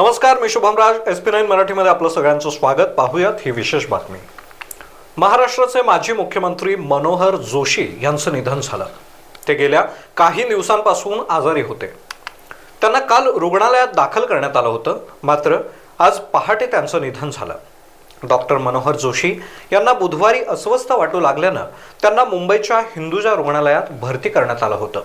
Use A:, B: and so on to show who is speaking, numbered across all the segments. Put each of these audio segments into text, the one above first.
A: नमस्कार मी Shubhamraj S P nine मराठीमध्ये आपलं सगळ्यांचं स्वागत. पाहूयात ही विशेष बातमी. महाराष्ट्राचे माजी मुख्यमंत्री मनोहर जोशी यांचं निधन झालं. ते गेल्या काही दिवसांपासून आजारी होते. त्यांना काल रुग्णालयात दाखल करण्यात आलं होतं. मात्र आज पहाटे त्यांचं निधन झालं. डॉक्टर मनोहर जोशी यांना बुधवारी अस्वस्थ वाटू लागल्यानं त्यांना मुंबईच्या हिंदुजा रुग्णालयात भरती करण्यात आलं होतं.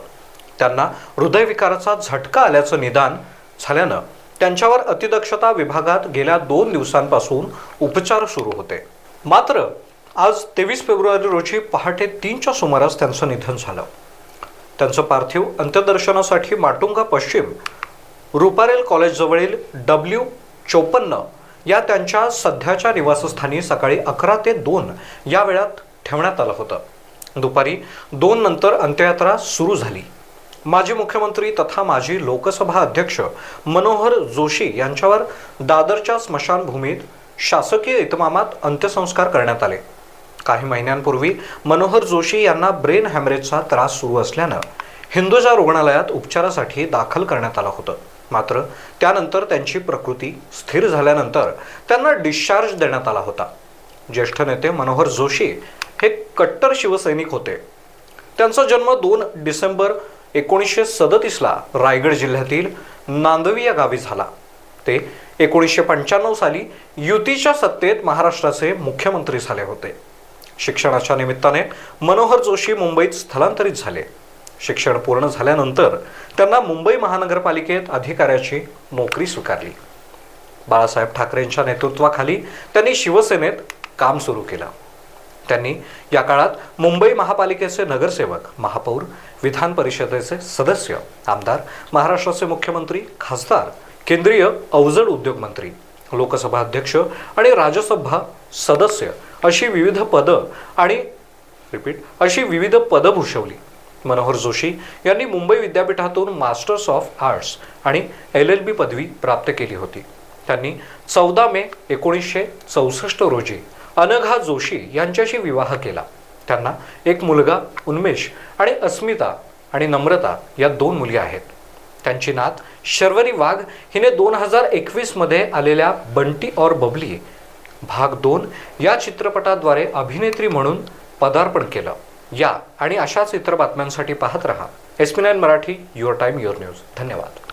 A: त्यांना हृदयविकाराचा झटका आल्याचं निदान झाल्यानं त्यांच्यावर अतिदक्षता विभागात गेल्या दोन दिवसांपासून उपचार सुरू होते. मात्र आज तेवीस फेब्रुवारी रोजी पहाटे तीनच्या सुमारास त्यांचं निधन झालं. त्यांचं पार्थिव अंत्यदर्शनासाठी माटुंगा पश्चिम रुपारेल कॉलेजजवळील डब्ल्यू चोपन्न या त्यांच्या सध्याच्या निवासस्थानी सकाळी अकरा ते दोन या वेळात ठेवण्यात आलं होतं. दुपारी दोन नंतर अंत्ययात्रा सुरू झाली. माजी मुख्यमंत्री तथा माजी लोकसभा अध्यक्ष मनोहर जोशी यांच्यावर दादरच्या स्मशानभूमीत शासकीय इतमामात अंत्यसंस्कार करण्यात आले. काही महिन्यांपूर्वी मनोहर जोशी यांना ब्रेन हॅमरेजचा त्रास सुरू असल्यानं हिंदुजा रुग्णालयात उपचारासाठी दाखल करण्यात आलं होतं. मात्र त्यानंतर त्यांची प्रकृती स्थिर झाल्यानंतर त्यांना डिस्चार्ज देण्यात आला होता. ज्येष्ठ नेते मनोहर जोशी हे कट्टर शिवसैनिक होते. त्यांचा जन्म दोन डिसेंबर एकोणीसशे सदतीसला रायगड जिल्ह्यातील नांदवी या गावी झाला. ते एकोणीसशे पंच्याण्णव साली युतीच्या सत्तेत महाराष्ट्राचे मुख्यमंत्री झाले होते. शिक्षणाच्या निमित्ताने मनोहर जोशी मुंबईत स्थलांतरित झाले. शिक्षण पूर्ण झाल्यानंतर त्यांना मुंबई महानगरपालिकेत अधिकाऱ्याची नोकरी स्वीकारली. बाळासाहेब ठाकरेंच्या नेतृत्वाखाली त्यांनी शिवसेनेत काम सुरू केलं. त्यांनी या काळात मुंबई महापालिकेचे नगरसेवक महापौर विधान परिषदेचे सदस्य आमदार महाराष्ट्राचे मुख्यमंत्री खासदार केंद्रीय अवजड उद्योग मंत्री लोकसभा अध्यक्ष आणि राज्यसभा सदस्य अशी विविध पदं आणि रिपीट अशी विविध पदं भूषवली. मनोहर जोशी यांनी मुंबई विद्यापीठातून मास्टर्स ऑफ आर्ट्स आणि एल एल बी पदवी प्राप्त केली होती. त्यांनी चौदा मे एकोणीसशे चौसष्ट रोजी अनघा जोशी यांच्याशी विवाह केला. त्यांना एक मुलगा उन्मेष आणि अस्मिता आणि नम्रता या दोन मुली आहेत. त्यांची नात शर्वरी वाघ हिने दोन हजार एकवीसमध्ये आलेल्या बंटी और बबली भाग दोन या चित्रपटाद्वारे अभिनेत्री म्हणून पदार्पण केलं. या आणि अशाच इतर बातम्यांसाठी पाहत रहा. S P nine Marathi your time your news. धन्यवाद.